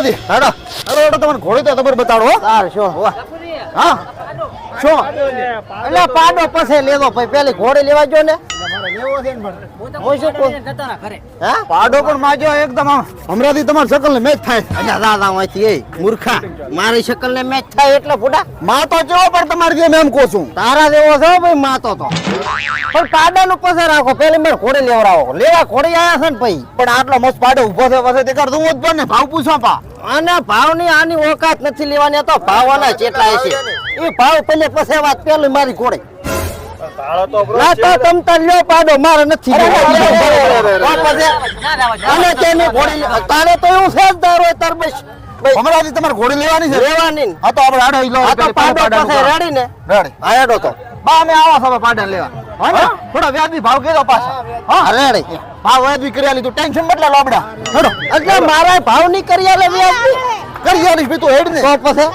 નથી. હેડો. હેડો હેડો તમને ઘોડે તો તમારે બતાડો હો. તાર શું. હા. શું? એટલે પાડો પછી લેવો પછી પેલી ઘોડે લેવા જો ને હું શું કહું હે? પાડો પણ માજો એકદમ હમણાંથી તમારી શકલ ને મેચ થાય. અચ્છા દાદા માંથી એ મૂર્ખા. મારી શકલ ને મેચ થાય એટલે ફૂટા. માતો જેવો પણ તમારી જેમ એમ કહું છું. તારા જેવો છો ભાઈ માતો તો પણ પાડાનું પસે રાખો. પેલી મેં ખોડે લેવડાવો. લેવા ઘોડી આયા છે ને ભાઈ. પણ આટલો મસ્ત પાડો ઊભો છે પછી તે કરતું હું જ પણ ને ભાવ પૂછો પા. અને ભાવની આની ઓકાત નથી લેવાની તો ભાવ ભાવવાના ચેટલા છે એ ભાવ પેલે પસે વાત પેલી મારી ઘોડી. ના તો તમ તલ્યો પાડો મારે નથી. તો અને તેની ઘોડી તારે તો એવું છે જ દારો હોય તાર બસ ભાઈ હમણાંથી તમારે ઘોડી લેવાની છે? લેવાની. હા તો આપણે આડો ઈ લો તો પાડો પાસે રેડી ને રેડી. હા આડો તો. બા અમે આવા સભા પાડા લેવા. હા થોડા વ્યાજબી ભાવ કીધો પાછા. હા રેડી. ભાવ વ્યાજબી કરી લીધું. ટેન્શન બદલા લોબડા. હેડો. એટલે મારા ભાવની કરી આલે વ્યાજબી. કરી આલી તું હેડ ને. તો પછી?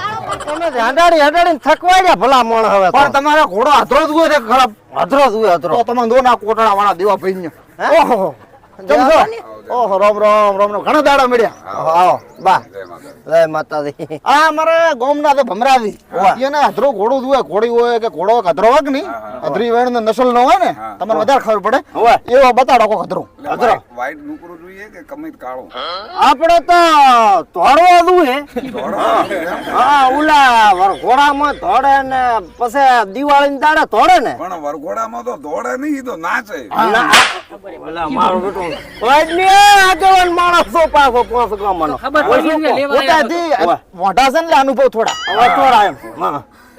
તમે હડાડી હડાડી થકવાડ્યા ભલા મોણ હવે. પણ તમારો ઘોડો આધરો જ હોય છે ખરાબ. આધરો જ હોય અધરો. તો તમે દોના કોટડા વાળા દેવા ભાઈ ને ઓહો. ઓહો રામ રોમ રામ રામ. ઘણા દાડા મળ્યા. આવો. બા. જય માતાજી. આ અમારે ગોમના તો ભમરાવી એને હાથરો ઘોડું જ હોય ઘોડી હોય કે ઘોડો અધરો હોય કે નહીં. અધરી વેણ નસલ નો હોય ને તમને વધારે ખબર પડે. એવો બતાડો કોક અધરો. અધરો. વ્હાઈટ નુકરું જોઈએ કે કમિત કાળું? આપણે તો ધોળવો દુએ હા. ઓલા વરઘોડામાં ધોડે ને પછી દિવાળી દાડે ધોડે ને. પણ વરઘોડામાં તો દોડે નહીં તો નાચે. ઓલા મારો બેટું. કોઈ આગેવાન માણસો પાછો પોસ ગામનો. પોતાથી મોઢા છે ને અનુભવ થોડા. હવે થોડા એમ.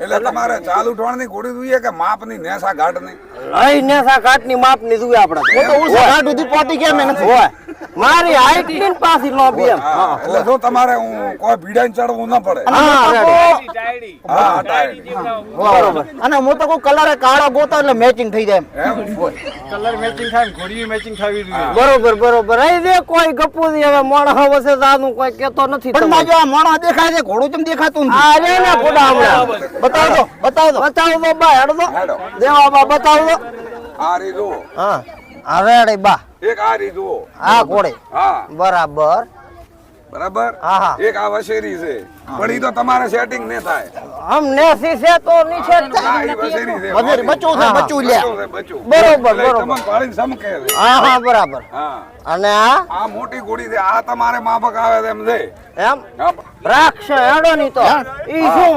એટલે તમારે ચાલુ ઠોણની ઘોડી જોઈએ કે માપની નેસા ઘાટની? લઈ નેસા કાટની માપની દુએ આપણે. એ તો હું સુધી પહોંચી હોય. મારી હાઈટની પાસી પાછી લોબી એમ એટલે જો તમારે હું કોઈ ભીડાઈને ચડવું ના પડે. હા. બરોબર. અને હું તો કોઈ કલર કાળો ગોતો એટલે મેચિંગ થઈ જાય એમ. જોઈએ. બરોબર બરોબર. અહીં દે કોઈ ગપુજી હવે મોણા વસે જાનું કોઈ કેતો નથી પણ માજો આ મોણા દેખાય છે ઘોડું કેમ દેખાતું નથી? અરે રે ને ખોડા હમણાં. બતાવો દો બતાવો દો બતાવો દો બા હેડો. દેવા બા બતાવો દો આ રે જો હા હવે રે બા. એક આ રી જુઓ. આ ઘોડે હા. બરાબર. બરાબર? હા હા. એક આ વશેરી છે. પણ ઈ તો તમારે સેટિંગ ને થાય. નેસી છે તો નીચે થાય. હા છે બધે છે હા. લે. બચ્ચું બરોબર, બરોબર. તમને પાડીને સમકે હા હા બરાબર. હા. અને આ? આ મોટી ગોળી છે. આ તમારે માફક આવે છે એમ છે. એમ? હા, રાક્ષ હેડો ની તો. ઈ શું?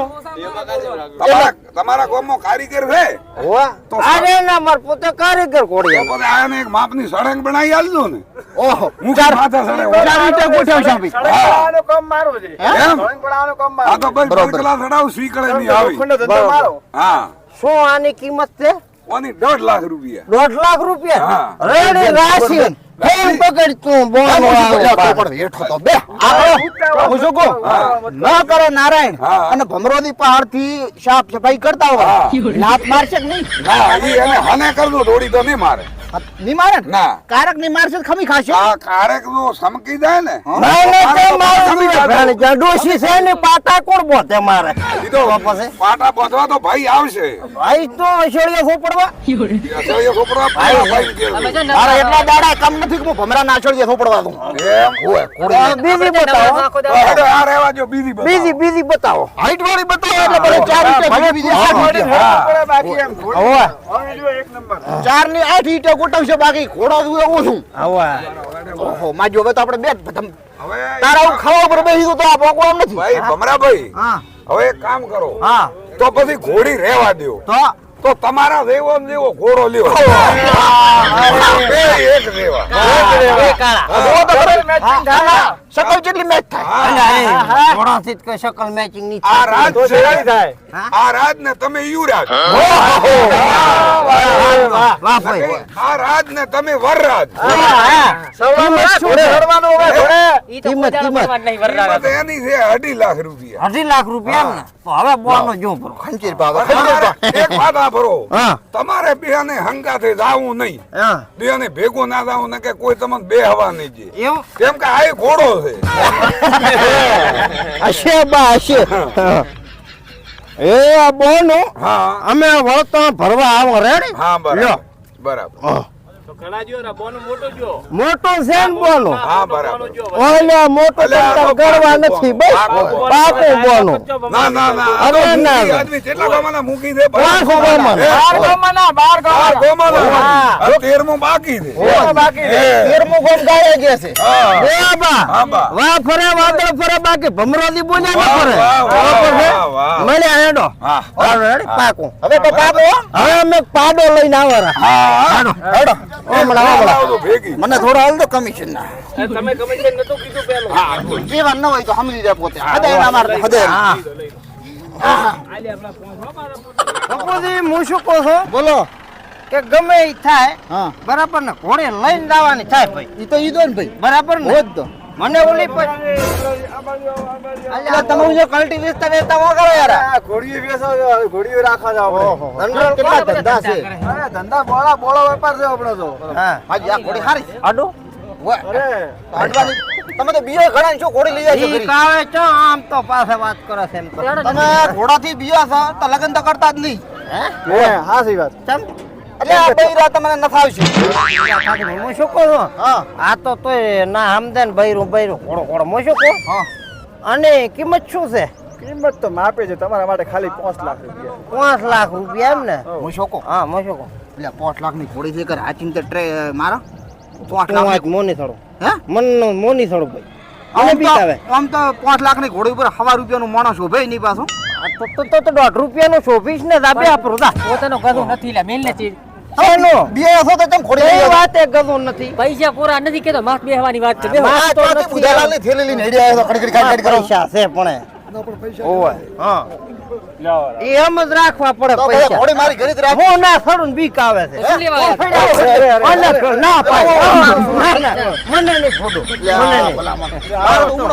તમારા તમારા ગોમો કારીગર છે? હોવા. તો અરે ના માર પોતે કારીગર તો કોડિયા પછી આને એક માપની સળંગ બનાવી આલજો ને. ઓહો. હું ચાર માથે સળે ચાર રીતે ગોઠવ છે ભાઈ એમ? આ તો બસ બરકલા સડાવ સ્વીકળે ની આવી. હા. શું આની કિંમત છે? ઓની દોઢ લાખ રૂપિયા. દોઢ લાખ રૂપિયા? રેડી રાશિ. ફોન પકડ તું બોલ પણ હેઠો તો બે. હું શું કહું? ન કરે નારાયણ. અને ભમરોદી પહાડથી સાફ સફાઈ કરતા હોય. લાત મારશે કે નહીં? એને હને કરજો દોડી તો નહીં મારે. નહીં ના? કારક નહીં ખમી ખાશે. આ કારક નો સમકી જાય ને ના ના તે મારું જડોશી છે ને પાટા કોણ બોતે મારે? ઈ તો પાટા બોધવા તો ભાઈ આવશે. ભાઈ તો અસળિયા ફોપડવા. અસહ્ય છોકરા ભાઈ ભાઈ મારા એટલા દાડા કમ નથી કે હું ભમરા નાચડીએ થોપડવા દઉં. એમ? બીજી બતાવો. આ રહેવા જો બીજી બતાવો. બીજી બીજી બતાવો. હાઈટ વાળી બતાવો. એટલે બરે ચાર ભરી બીજી હોય જો એક નંબર. ચારની આઠ ઈંટે ગોઠવશે બાકી ઘોડો એવું છું. હવે ઓહો માજો હવે તો આપણે બે તારા હું ખાવા ઉપર બેસી તો આ ભોગવા નથી. ભાઈ ભમરાભાઈ હા. હવે એક કામ કરો. હા. તો પછી ઘોડી રહેવા દો તો? તો તમારા દેવો ને જેવો ઘોડો લ્યો બે એક જેવા એ કાળા. હવે. શકલ કેટલી મેચ થાય. હા. ઘોડાથી જ કોઈ શકલ મેચિંગ નહીં આ રાત છે? આ રાત ને તમે યુ રાત. વાહ ભાઈ આ રાત ને તમે વર રાત. શું છે? કિંમત કિંમત એની છે અઢી લાખ રૂપિયા. અઢી લાખ રૂપિયા ને હવે બોનો જો ભરો. ખંચીર બાબા ખંચીર તમારે બાબા. એક વાત સાંભળો હા. તમારે બેને હંગાથે જાવું નહીં. હા. બેને ભેગું ના જાવું ને કે કોઈ તમને બે હવા નહીં દે. કેમ કે આ ઘોડો છે. હશે બા હશે. એ બોનો. હા. અમે વળતા ભરવા આવો રે હા બરાબર. બરાબર. મોટો છે બોનો? હા બરાબર. ઓલે મોટો તમ ગળવા નથી બસ. પાકો. પાકો બોનો. ના ના ના અરે ના. આદમી કેટલા ગામના મૂકી દે પાંચ ગામના. હે? બાર ગામના, બાર ગામના. હા. આ તેરમું બાકી છે. તેરમું ગોમ ગાળે જે છે. હા. બા. વાહ ફરે વાદળ ફરે બાકી ભમરોદી બોલ્યા ન ફરે. વાહ, વાહ, બરોબર છે? વાહ, વાહ. મળ્યા હેડો. પાકું. હવે તો પાકો હવે અમે પાડો લઈને આવરા હા, હા. હેડો હમણાં હમણાં લાવજો ભેગી. મને થોડો હાલ દો કમિશન ના. તમે કમિશન નતું કીધું પેલું હા જેવા ન હોય તો સમજી જાય પોતે. હદે ના હદે હા. બાપુજી હું શું કહું છું? બોલો. કે ગમે ઈ થાય હા. બરાબર ને ઘોડે લઈને જવાની થાય ભાઈ. ઈ તો ઈ દો ને ભાઈ. બરાબર ને હોત તો. મને ઓલી પછી અલ્યા તમે જો કલ્ટી વેચતા વેચતા કરો યાર. ઘોડીઓ વેચો છો, ઘોડીઓ રાખો છો આપણે. ઓહો કેટલા ધંધા છે? અરે ધંધા બોળા બોળો વેપાર છે આપણો તો. હા. હાજી આ ઘોડી હારી. આડો. અરે. આડવાની તમે તો બીજો ઘણા છો ઘોડી લઈ જાય છે કાવે છો આમ તો પાસે વાત કરો છે એમ તો. તમે ઘોડાથી બીજો છો તો લગન તો કરતા જ નહીં. હે? હે સહી વાત. ચમ. એટલે આ બૈરા તમને ન ફાવશે હું શું કહું હા. આ તો તોય ના સમજે ને બૈરું બૈરું ઘોડો ઘોડો હું શું કહું હા. અને કિંમત શું છે? કિંમત તો માપે છે તમારા માટે ખાલી પાંચ લાખ રૂપિયા. પાંચ લાખ રૂપિયા એમ ને? હું શોકો? હા હું શું કહું એટલે પાંચ લાખની ઘોડી છે આ ચિંતા તો ટ્રે મારા? પાંચ લાખ? મોની થોડું. હે? મનનો મોની થોડું ભાઈ. આમ તો આમ તો પાંચ લાખની ઘોડી ઉપર હવા રૂપિયાનું માણસ શોભે નહીં પાછું. આ તો તો દોઢ રૂપિયાનું શોભીશ ને દાબે આપણું પોતાનો ગધું નથી લે મેલ નથી એનો બે હસો તો તમ ખોડી એ વાત એ ગમો નથી. પૈસા પૂરા નથી કેતો માસ બેહવાની વાત છે. માસ તો નથી નથી બુધાલાલની થેલી લઈને હેડી આવ્યો ખાઈ ખાઈ કરો. પૈસા છે પણ. ઓય. હા. એમ જ રાખવા પડે પૈસા. ઘોડી મારી ઘરે જ રાખ. હું ના બીક આવે છે. ના પાય ના, ના, મને નહીં મને નહીં.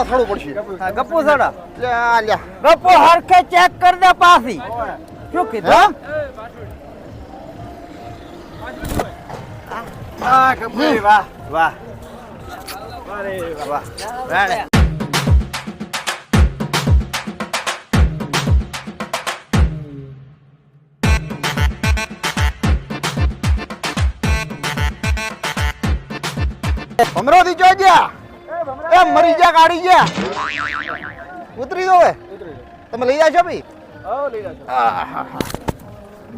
થોડું પડશે. ગપ્પુ સડા. ગપ્પુ હરખે ચેક કરી દે પાછી. શું કીધું? કપૂરી વાહ વાહ. અરે વાહ જો જ્યાં. એ મરી જા કાઢી ગયા? ઉતરી દો તમે લઈ જાશો ભાઈ?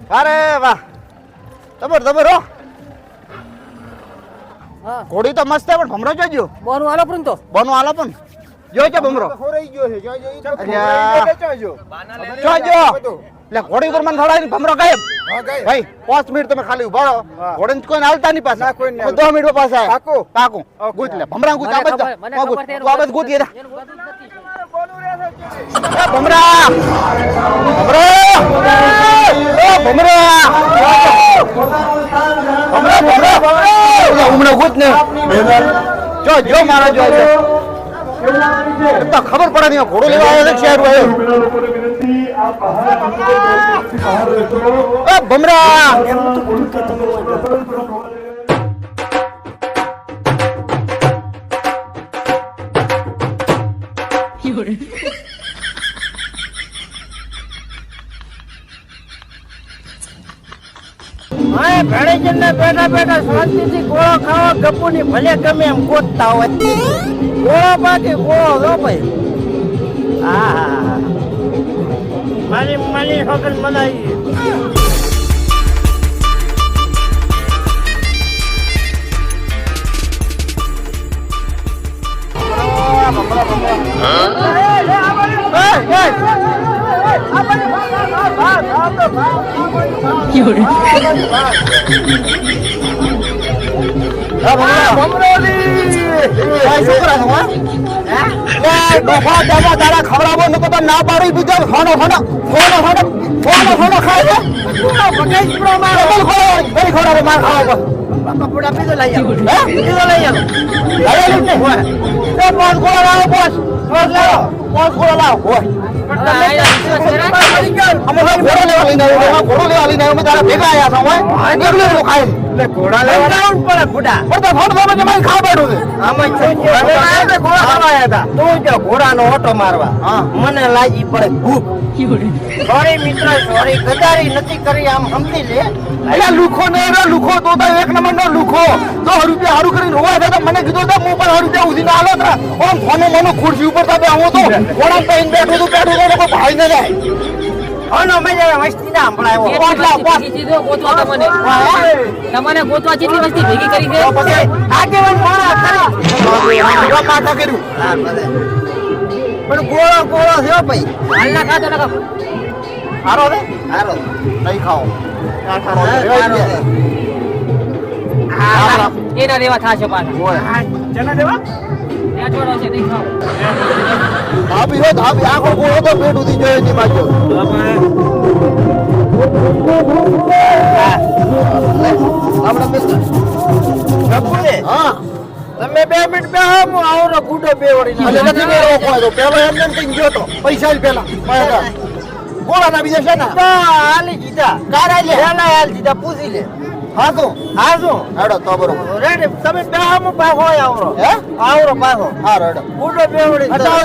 અરે વાહ. તમર તમે હા. ઘોડી તો મસ્ત છે પણ ભમરો જોજો બોનું આલો પણ તો. બોનો આલો પણ. જોજો ભમરો? ખોરાઈ ગયો છે અલ્યા. જોજો જોજો એટલે ઘોડી ઉપર મને થોડા ભમરો ગાયબ. ભાઈ પાંચ મિનિટ તમે ખાલી ઊભા રહો. હા. ઘોડીને કોઈને હાલતા નહીં પાસે દો મિનિટ પાસે. પાકું? પાકું. ગુજ લે. ભમરા ગુજ મને આ બાજુ ખબર- મને જા. ખબર છે તું આ બાજુ ગુજ એ જા. એનું ગધું જ નથી. એ ભમરા. ભમરો. ભમરા ભમરા ભમરા ઓલા ઉમણે ગુજ ને જો જો મારા જો તો ખબર પડે નહીં ઘોડો લેવા આવ્યો છે શહેર એ ભમરા હા ભેળેજન ને બેઠા બેઠા શાંતિથી ગોળો ખાવા ગપુ ની ભલે ગમે એમ ગોતતા હોય. ગોળો બાકી ગોળો લો ભાઈ. હા હા હા મારી Hey, વગર મનાઈ ખવડાવો નકો તો ના પાડી બીજા ફોનો ફોનો ફોનો ફોનો ફોનો ફોનો ખાય ડબલ ખવડાવો માર ખાવા કપડા પીધો લઈ આવો હે. બીજો લઈ આવો લાવો ને હોય એ લાવો પાંચ ઘોડો હવે ઓટો મારવા મને લાગી પડે ભૂખ સોરી નથી કરી આમ સમજી લે. અલ્યા લુખો ને લુખો તો એક નંબર નો લુખો. તો રૂપિયા સારું કરીને રોવા મને કીધું હું પણ રૂપિયા ઉધી ના હતા ઓમ ફોને મને ખુરશી ઉપર તા હું તો. ઘોડા પૈન બેઠો તો બેઠો તો કોઈ ભાઈ ન જાય. ના તમને. તમને ગોતવા જેટલી વસ્તી ભેગી કરી દે આગેવાન મોણા કરી આ કર્યું. પણ ગોળો ગોળો થયો ભાઈ. હાલના ખાતો નકા હારો રે હારો. નહીં ખાઓ. એના દેવા થાશે પાછા. ચના દેવા ત્યાં છોડો છે નહીં ખાવ. ધાબી હો ધાબી આખો ગોળો તો પેટ ઉધી જોઈએ ની બાજુ. આપણે હા. તમે બે મિનિટ બે હું આવરો ગુડો બે વળી એટલે નથી મેળવો કોઈ તો. પેલો એમ એમ કઈ ગયો તો પૈસા જ પેલા ગોળા ના બીજા છે ને? હાલી દીધા. કારા લે. હેલા હાલ દીધા પૂછી લે. હા તો હા શું હેડો તો બરોબર રેડી. તમે બે આવરો. હે? આવરો પાછો હા રેડો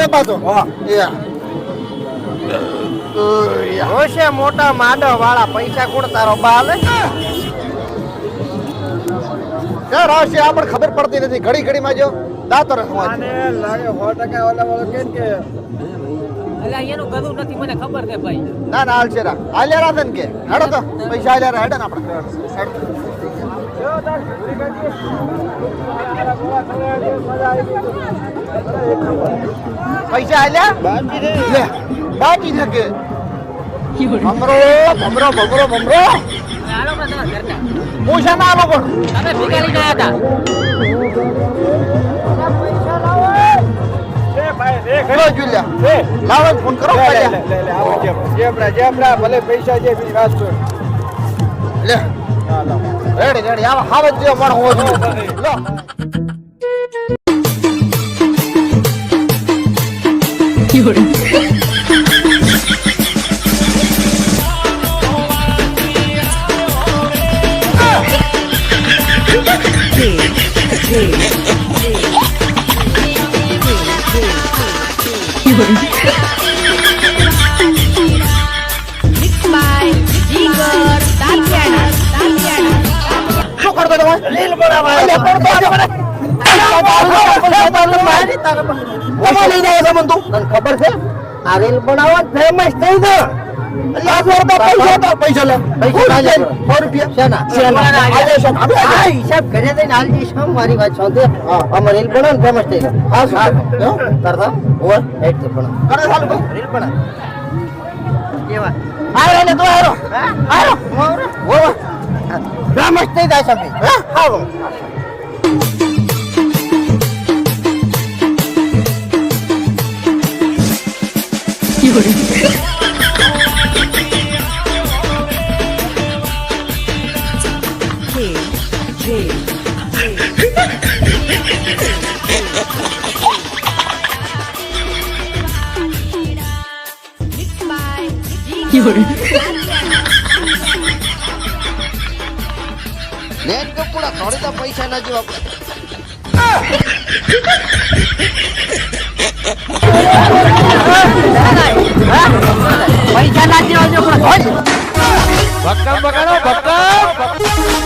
પાછો. હા. યા. હોશે મોટા માડો વાળા પૈસા કોણ તારો બાલે આવશે આપણે ખબર પડતી નથી. ઘડી ઘડી માં જો દાતર આને લાગે સો ટકા ઓલા વાળો કેમ કે એટલે એનું ગધું નથી મને ખબર છે ભાઈ. ના ના હાલશે રા હાલ્યા રાધન કે. હેડો તો. પૈસા હાલ્યા રા હેડો ને આપણે. પૈસા હાલ્યા? બાકી છે કે. ભમરો ભમરો ભમરો ભમરો. પૂછા ના આલો પણ. તમે ભેગા ગયા હતા. પૈસા રે લો જુલ્યા લાવો ભલે પૈસા જે બીજી વાત કર લે રેડી રેડી આવા હાવ જ પણ હોવો ખબર છે? આ રીલ ફેમસ થઈ ગયો. આ ફેર તો પૈસા તો પૈસા લે. પૈસા ના લે. સો રૂપિયા. શેના? શેના? આજે છે આપણે આ આજે. હિસાબ ઘરે જઈને હાલજી શામ મારી વાત સાંભળે. હા. આમાં રીલ બનાવો ને ફેમસ થઈ ગયો હા, શું? હો? કરતા? ઓર હેડથી બનાવો. કરે ચાલુ ભાઈ. રીલ બનાવ 有人。લેટ કપડા થોડી તો પૈસા ના જો પૈસા ના જેવા જો ભક્કમ બગાડો ભક્કમ